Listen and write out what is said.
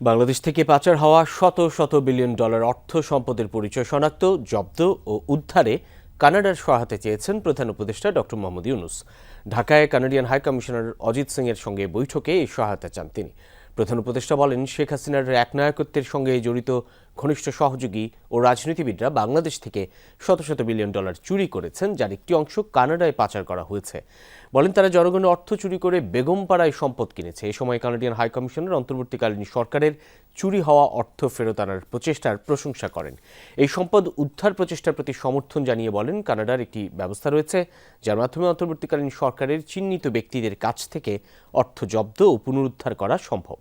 বাংলাদেশ থেকে পাচার হওয়া শত শত বিলিয়ন ডলার অর্থ সম্পদের পরিচয় শনাক্ত, জব্দ ও উদ্ধারে কানাডার সহায়তা চেয়েছেন প্রধান উপদেষ্টা ডক্টর মোহাম্মদ ইউনুস। ঢাকায় Canadian high commissioner Ajit Singh এর সঙ্গে বৈঠকে এই সহায়তা চান তিনি। প্রধান উপদেষ্টা বলেন, শেখ হাসিনার একনায়কত্বের সঙ্গে জড়িত ঘনিষ্ঠ সহযোগী ও রাজনীতিবিদরা বাংলাদেশ থেকে শত শত বিলিয়ন ডলার চুরি করেছেন, যার একটি অংশ কানাডায় পাচার করা হয়েছে। বলেন, তারা জনগণের অর্থ চুরি করে বেগমপাড়ায় সম্পদ কিনেছে। এ সময় কানাডিয়ান হাই কমিশনার অন্তর্বর্তীকালীন সরকারের চুরি হওয়া অর্থ ফেরত আনার প্রচেষ্টার প্রশংসা করেন। এই সম্পদ উদ্ধার প্রচেষ্টার প্রতি সমর্থন জানিয়ে বলেন, কানাডার একটি ব্যবস্থা রয়েছে, যার মাধ্যমে অন্তর্বর্তীকালীন সরকারের চিহ্নিত ব্যক্তিদের কাছ থেকে অর্থ জব্দ ও পুনরুদ্ধার করা সম্ভব।